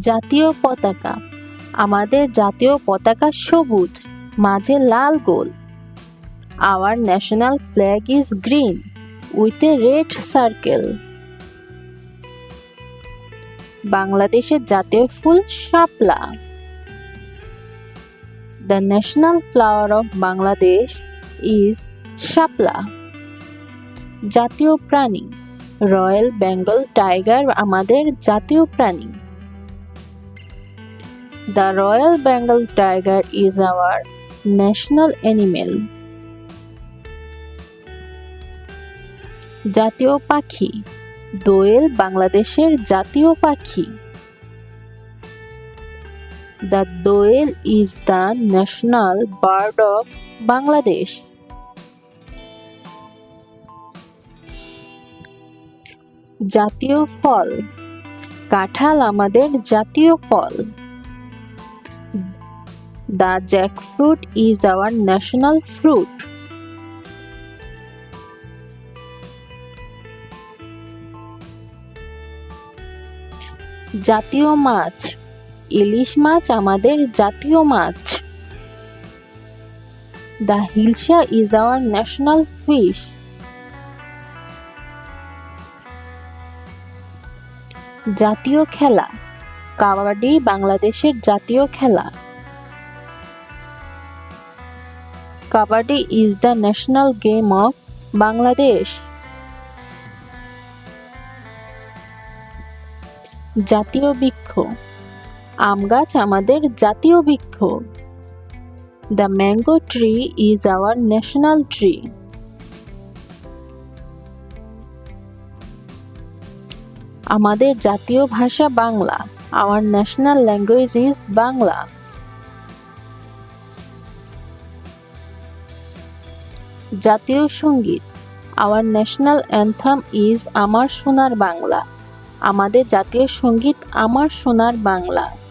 জাতীয় পতাকা। আমাদের জাতীয় পতাকা সবুজ, মাঝে লাল গোল। Our national flag is green with a red circle বাংলাদেশের জাতীয় ফুল শাপলা। The national flower of Bangladesh is shapla. জাতীয় প্রাণী রয়্যাল বেঙ্গল টাইগার আমাদের জাতীয় প্রাণী। The royal Bengal tiger is our national animal জাতীয় পাখি। দোয়েল বাংলাদেশের জাতীয় পাখি। The doyel is the national bird of Bangladesh জাতীয় ফল। কাঁঠাল আমাদের জাতীয় ফল। The jackfruit is our national fruit. জাতীয় মাছ। ইলিশ মাছ আমাদের জাতীয় মাছ। The hilsa is our national fish. জাতীয় খেলা। কাবাডি বাংলাদেশের জাতীয় খেলা। Kabaddi is the national game of Bangladesh জাতীয় বৃক্ষ। আম গাছ আমাদের জাতীয় বৃক্ষ। The mango tree is our national tree আমাদের জাতীয় ভাষা Bangla. Our national language is Bangla. জাতীয় সংগীত। আওয়ার ন্যাশনাল অ্যান্থাম ইজ আমার সোনার বাংলা। আমাদের জাতীয় সংগীত আমার সোনার বাংলা।